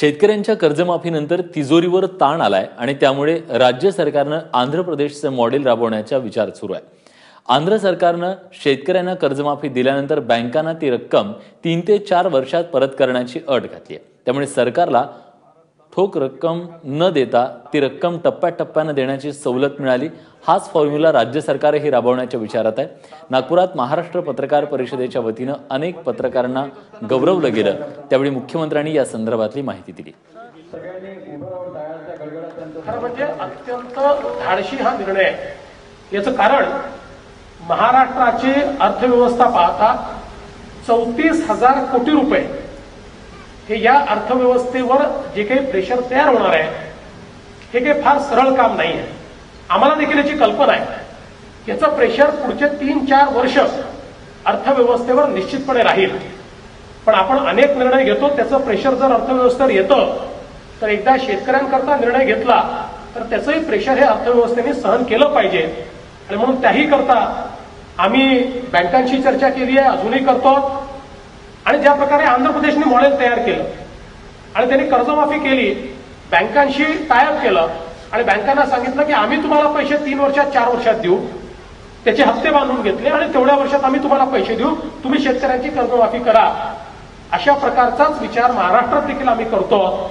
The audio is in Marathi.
शेतकऱ्यांच्या कर्जमाफीनंतर तिजोरीवर ताण आलाय आणि त्यामुळे राज्य सरकारनं आंध्र प्रदेशचं मॉडेल राबवण्याचा विचार सुरू आहे. आंध्र सरकारनं शेतकऱ्यांना कर्जमाफी दिल्यानंतर बँकांना ती रक्कम तीन ते चार वर्षात परत करण्याची अट घातली आहे. त्यामुळे सरकारला ठोक रक्कम न देता ती रक्कम टप्प्याटप्प्यानं देण्याची सवलत मिळाली. हाच फॉर्म्युला राज्य सरकारही राबवण्याच्या विचारात आहे नागपुरात महाराष्ट्र पत्रकार परिषदेच्या वतीनं अनेक पत्रकारांना गौरवलं गेलं. त्यावेळी मुख्यमंत्र्यांनी या संदर्भातली माहिती दिली. खरं म्हणजे अत्यंत धाडशी हा निर्णय आहे. याचं कारण महाराष्ट्राची अर्थव्यवस्था पाहता चौतीस हजार कोटी रुपये हे या अर्थव्यवस्थेवर जे काही प्रेशर तयार होणार आहे हे काही फार सरळ काम नाही आहे. आम्हाला देखील याची कल्पना आहे. याचं प्रेशर पुढचे तीन चार वर्ष अर्थव्यवस्थेवर निश्चितपणे राहील. पण आपण अनेक निर्णय घेतो त्याचं प्रेशर जर अर्थव्यवस्थेवर येतं तर एकदा शेतकऱ्यांकरता निर्णय घेतला तर त्याचंही प्रेशर हे अर्थव्यवस्थेने सहन केलं पाहिजे. आणि म्हणून त्याही करता आम्ही बँकांशी चर्चा केली आहे अजूनही करतो. आणि ज्या प्रकारे आंध्र प्रदेशने मॉडेल तयार केलं आणि त्यांनी कर्जमाफी केली बँकांशी टायअप केलं आणि बँकांना सांगितलं की आम्ही तुम्हाला पैसे तीन वर्षात चार वर्षात देऊ. त्याचे हप्ते बांधून घेतले आणि तेवढ्या वर्षात आम्ही तुम्हाला पैसे देऊ. तुम्ही शेतकऱ्यांची कर्जमाफी करा. अशा प्रकारचाच विचार महाराष्ट्रात देखील आम्ही करतो.